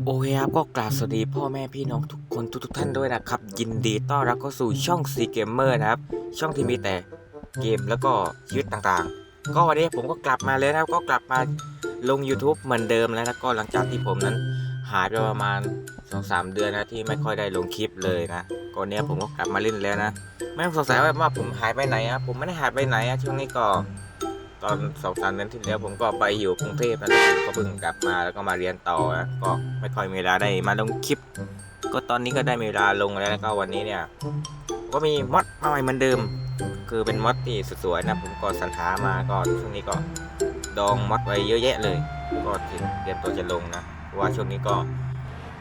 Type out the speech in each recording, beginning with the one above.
โอเคครับก็กราบสวัสดีพ่อแม่พี่น้องทุกคนทุกทท่านด้วยนะครับ ยินดีต้อนรับเข้าสู่ช่อง C Gamer นะครับ ช่องที่มีแต่เกมแล้วก็ชีวิตต่างๆ ก็วันนี้ผมก็กลับมาเลยนะครับก็กลับมาลง YouTube เหมือนเดิมแล้วนะก็หลังจากที่ผมนั้นหายไปประมาณ2-3เดือนนะที่ไม่ค่อยได้ลงคลิปเลยนะก็เนี้ยผมก็กลับมาเล่นแล้วนะ ไม่ต้องสงสัยว่าผมหายไปไหนอะผมไม่ได้หายไปไหนอะช่วงนี้ก็ ตอนสองสามเดือนที่แล้วผมก็ไปอยู่กรุงเทพนะก็เพิ่งกลับมาแล้วก็มาเรียนต่อนะก็ไม่ค่อยมีเวลาได้มาลงคลิป ก็ตอนนี้ก็ได้มีเวลาลงแล้วก็วันนี้เนี่ยก็มีมอดมาใหม่เหมือนเดิม คือเป็นมอดที่สวยๆนะผมก็สรรหามาก็ช่วงนี้ก็ดองมอดไว้เยอะแยะเลย ก็เตรียมตัวจะลงนะว่าช่วงนี้ก็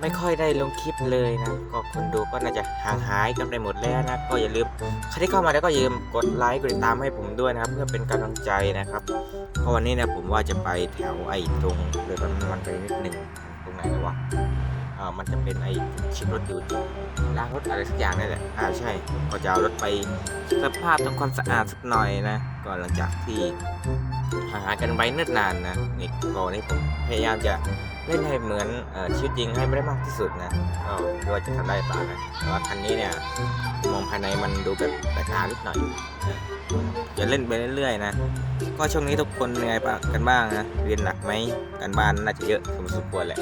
ไม่ค่อยได้ลงคลิปเลยนะ ก็คนดูก็น่าจะห่างหายกันไปหมดแล้วนะ ก็อย่าลืมใครที่เข้ามาแล้วก็อย่าลืมกดไลค์กดติดตามให้ผมด้วยนะครับ เพื่อเป็นกำลังใจนะครับเพราะวันนี้เนี่ยผมว่าจะไปแถวไอ้ตรงเลยมันมันไปนิดหนึ่งตรงไหนนะวะอ่ามันจะเป็นไอ้ชิดรถอยู่ล้างรถอะไรสักอย่างนี่แหละอ่าใช่ก็จะเอารถไปสภาพทำความสะอาดสักหน่อยนะก่อนหลังจากที่ห่างหายกันไปเนิ่นนานนะนี่ก่อนนี้ผมพยายามจะเล่นให้เหมือนอชีวิตจริงให้ไม่ได้มากที่สุดนะก็ดูว่าจะทำได้เปล่านะแต่ว่าคันนี้เนี่ยมองภายในมันดูแบบแปลกตานิดหน่อยจะเล่นไปเรื่อยๆนะก็ช่วงนี้ทุกคนเป็นไงบ้างกันบ้างนะเรียนหนักไหมการบ้านน่าจะเยอะสมควรแหละ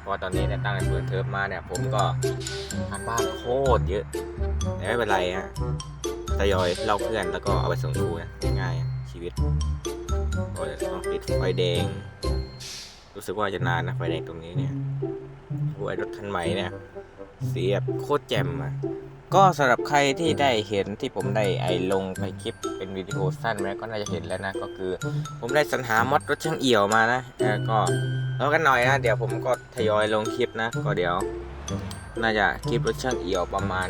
เพราะตอนนี้เนี่ยตั้งแต่เปิดเทอมมาเนี่ยผมก็การบ้านโคตรเยอะแต่ไม่เป็นไรฮะทยอยเล่าเพื่อนแล้วก็เอาไปส่งครูนะง่ายๆชีวิตก็จะต้องติดไฟแดง รู้สึกว่าจะนานนะไฟแดงตรงนี้เนี่ยโอ้ยรถคันใหม่เนี่ย เสียบโคตรแจ่มอะก็สำหรับใครที่ได้เห็นที่ผมได้ไอลงไปคลิปเป็นวิดีโอสั้นไว้ก็น่าจะเห็นแล้วนะ ก็คือ ผมได้สรรหามอดรถช่างเอี่ยวมานะเออก็แล้วกันหน่อยนะเดี๋ยวผมก็ทยอยลงคลิปนะ ก็เดี๋ยว น่าจะคลิปรถช่างเอี่ยวประมาณ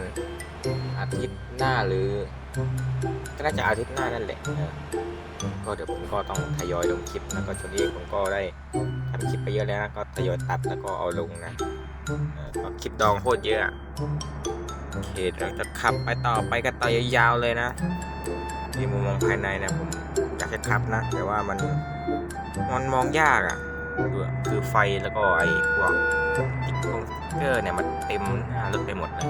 อาทิตย์หน้าหรือ ก็น่าจะอาทิตย์หน้านั่นแหละเออ ก็เดี๋ยวผมก็ต้องทยอยลงคลิปนะก็ช่วงนี้ผมก็ได้ทำคลิปไปเยอะแล้วนะก็ทยอยตัดแล้วก็เอาลงนะเออคลิปดองโคตรเยอะโอเคเราจะขับไปต่อไปกันต่อยาวๆเลยนะที่มุมมองภายในนี่ยผมอยากจะขับนะ แต่ว่ามันมันมองยากอะคือไฟแล้วก็ไอ้พวกติ๊กติ๊กเกอร์เนี่ยมันเต็มหน้ารถไปหมดเลย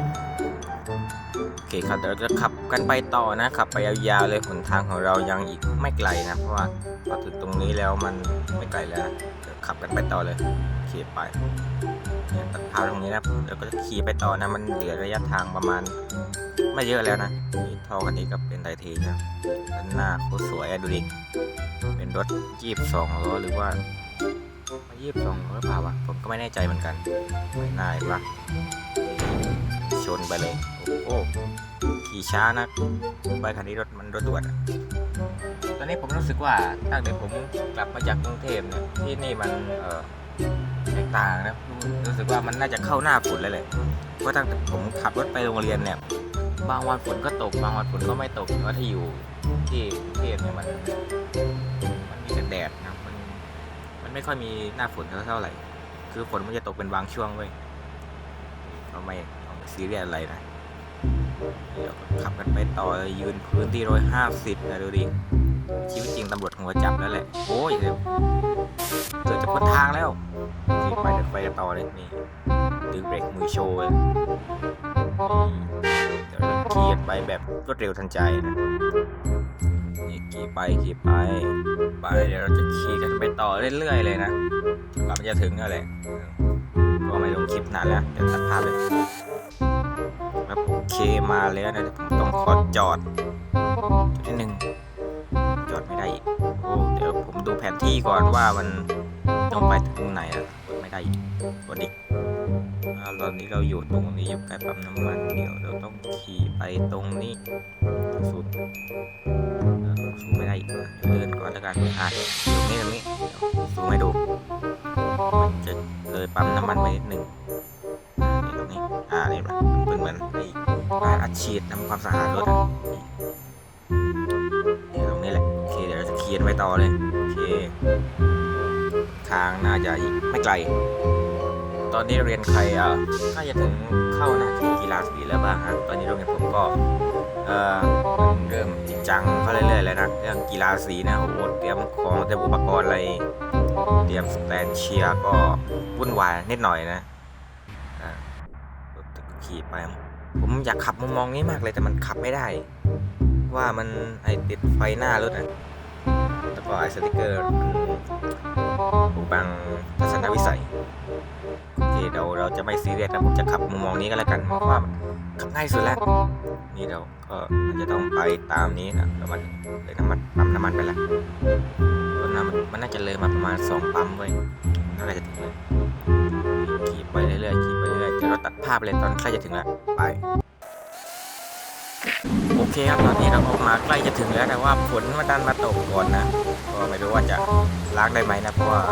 เคครับเดี๋ยวเราจะขับกันไปต่อนะขับไปยาวๆเลยหนทางของเรายังอีกไม่ไกลนะ เพราะว่าพอถึงตรงนี้แล้วมันไม่ไกลแล้วนะขับกันไปต่อเลยโอเคไปเนี่ยตัดพาตรงนี้นะแล้วก็จะขี่ไปต่อนะ มันเหลือระยะทางประมาณ ไม่เยอะแล้วนะนี่ท่อคันนี้ก็เป็นไทเทนะด้านหน้าโคตรสวยอะดูดิเป็นรถยีบสองล้อหรือว่าม่ยีบสองล้อหรือเปล่าวะผมก็ไม่แน่ใจเหมือนกันไม่น่าเห็นปะ ชนไปเลย โอ้ขี่ช้านะไปคันนี้รถมันรถด่วนอะตอนนี้ผมรู้สึกว่าตั้งแต่ผมกลับมาจากกรุงเทพเนี่ยที่นี่มันเออแตกต่างนะรู้สึกว่ามันน่าจะเข้าหน้าฝนเลยเลยเพราะตั้งแต่ผมขับรถไปโรงเรียนเนี่ย บางวันฝนก็ตก บางวันฝนก็ไม่ตกแต่ว่าที่อยู่ที่กรุงเทพเนี่ยมันมันมีแต่แดดนะมันมันไม่ค่อยมีหน้าฝนเท่าไหร่ คือฝนมันจะตกเป็นบางช่วงเว้ยก็ไม่ ซีเรียสอะไรนะ เดี๋ยวขับกันไปต่อยืนพื้นที่ร้อยห้าสิบนะดูดิชีวิตจริงตำรวจหัวจับแล้วแหละ โอ้ยเดี๋ยวเกิดจะพ้นทางแล้วขี่ไปเดินไปต่อเลยนี่ดึงเบรกมือโชว์เลยเดี๋ยวขี่กันไปแบบรวดเร็วทันใจนะนี่ขี่ไปขี่ไปไปเดี๋ยวเราจะขี่กันไปต่อเรื่อยๆเลยนะกว่ามันจะถึงนั่นแหละก็ไม่ลงคลิปนานแล้วเดี๋ยวตัดภาพเลย ครับโอเคมาแล้วนะเดี๋ยวผมต้องขอจอดจุดที่หนึ่งจอดไม่ได้อีกโอ้เดี๋ยวผมดูแผนที่ก่อนว่ามันต้องไปถึงไหนอะไม่ได้อีกกดดิอ่าตอนนี้เราอยู่ตรงนี้อยู่ใกล้ปั๊มน้ำมันเดี๋ยวเราต้องขี่ไปตรงนี้สุดอ่าซูมไม่ได้อีกเลยเดินก่อนแล้วกันอะตรงนี้ตรงนี้เดี๋ยวซูมให้ดูมันจะเลยปั๊มน้ำมันไปนิดหนึ่ง อ่านี่ตรงนี้อ่านี่มันเป็นเหมือนไอ้การอัดฉีดทำความสะอาดรถอะนี่นี่ตรงนี้แหละโอเคเดี๋ยวเราจะเขี่กันไปต่อเลยโอเคทางน่าจะไม่ไกล ตอนนี้เรียนใครอะน่าจะถึงเข้าน้าที่กีฬาสีแล้วบ้างฮะตอนนี้โรงเรียนผมก็เอ่อเริ่มจริงจังเข้าเรื่อยๆแล้วนะเรื่องกีฬาสีนะโอ้โหเตรียมของเตรียมอุปกรณ์อะไรเตรียมสแตนเชียร์ก็วุ่นวายนิดหน่อยนะ ขี่ไป ผมอยากขับมุมมองนี้มากเลยแต่มันขับไม่ได้ ว่ามันไอติดไฟหน้ารถนะแล้วก็ไอสติกเกอร์มันปกบังทัศนวิสัยโอเคเดี๋ยวเราจะไม่ซีเรียสนะผมจะขับมุมมองนี้ก็แล้วกันเพราะว่าขับง่ายสุดแล้วนี่เราก็อาจจะต้องไปตามนี้นะแล้วมันเลยน้ำมันปั๊มน้ำมันไปแล้วรถน้ำมันมันน่าจะเลยมาประมาณสองปั๊มเว้น่าจะถึงเลยขี่ไปเรื่อยๆขี่ เราตัดภาพเลยตอนใกล้จะถึงแล้วไป โอเคครับตอนนี้เราออกมาใกล้จะถึงแล้วแต่ว่าฝนมันดันมาตกก่อนนะก็ไม่รู้ว่าจะล้างได้ไหมนะเพราะว่า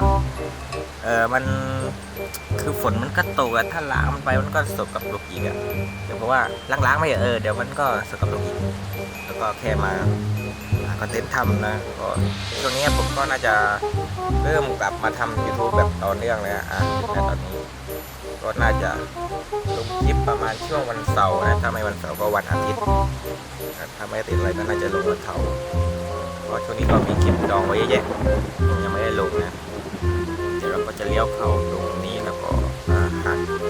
เออมันคือฝนมันก็ตกอะถ้าล้างมันไปมันก็สกกับลูกอีกอะเดี๋ยวเพราะว่าล้างๆไม่เออเดี๋ยวมันก็สกกับลูกอีกแล้วก็แค่มาคอนเทนต์ทำนะก็ช่วงนี้ผมก็น่าจะเริ่มกลับมาทำ YouTube แบบต่อเนื่องเลยอะอะแต่ตอนนี้ ก็น่าจะลงคลิปประมาณช่วงวันเสาร์นะถ้าไม่วันเสาร์ก็วันอาทิตย์ถ้าไม่ติดอะไรก็น่าจะลงวันเสาร์เพราะช่วงนี้ก็มีคลิปดองไว้เยอะแยะยังไม่ได้ลงนะเดี๋ยวเราก็จะเลี้ยวเข้าตรงนี้แล้วก็หักตรง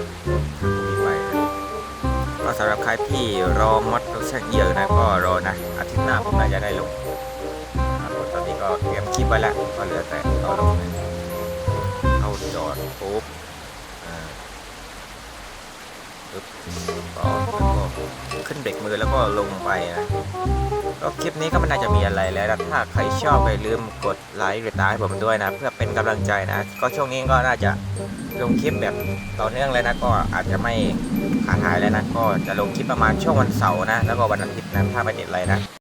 นี้ไปนะก็สำหรับใครที่รอมอดรถช่างเอี่ยวนะก็รอนะอาทิตย์หน้าผมน่าจะได้ลงตอนนี้ก็เตรียมคลิปไว้แล้วก็เหลือแต่ต่อลงเข้าจอดปุ๊บ ปึ๊บก็แล้วก็ขึ้นเบรกมือแล้วก็ลงไปนะก็คลิปนี้ก็ไม่น่าจะมีอะไรแล้วนะถ้าใครชอบก็อย่าลืมกดไลค์หรือตามให้ผมด้วยนะ เพื่อเป็นกำลังใจนะ ก็ช่วงนี้ก็น่าจะลงคลิปแบบต่อเนื่องเลยนะก็อาจจะไม่ขาดหายแล้วนะ ก็จะลงคลิปประมาณช่วงวันเสาร์นะ แล้วก็วันอาทิตย์นะถ้าไม่ติดอะไรนะ